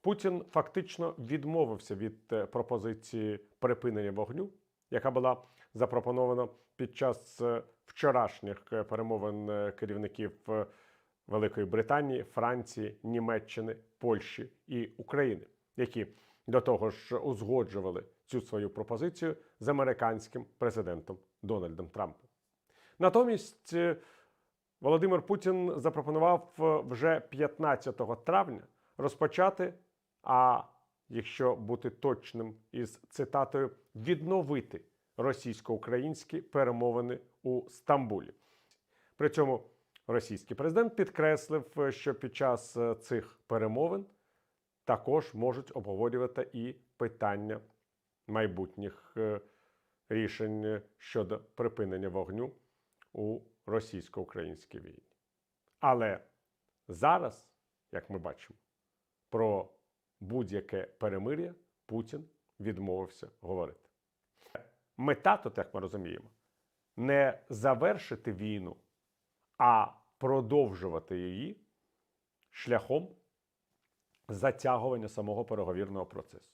Путін фактично відмовився від е, пропозиції припинення вогню, яка була запропонована під час е, вчорашніх е, перемовин керівників Великої Британії, Франції, Німеччини, Польщі і України, які до того ж узгоджували цю свою пропозицію з американським президентом Дональдом Трампом. Натомість Володимир Путін запропонував вже 15 травня розпочати, а якщо бути точним із цитатою, відновити російсько-українські перемовини у Стамбулі. При цьому російський президент підкреслив, що під час е, цих перемовин також можуть обговорювати і питання майбутніх е, рішень щодо припинення вогню у російсько-українській війні. Але зараз, як ми бачимо, про будь-яке перемир'я Путін відмовився говорити. Мета тут, як ми розуміємо, не завершити війну, а продовжувати її шляхом затягування самого переговірного процесу.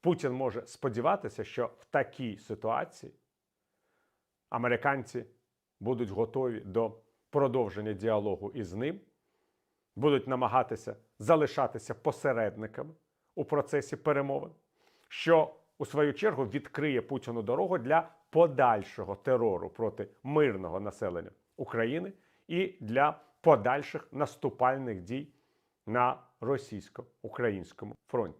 Путін може сподіватися, що в такій ситуації американці будуть готові до продовження діалогу із ним, будуть намагатися залишатися посередниками у процесі перемовин, що у свою чергу відкриє Путіну дорогу для подальшого терору проти мирного населення України і для подальших наступальних дій на російсько-українському фронті.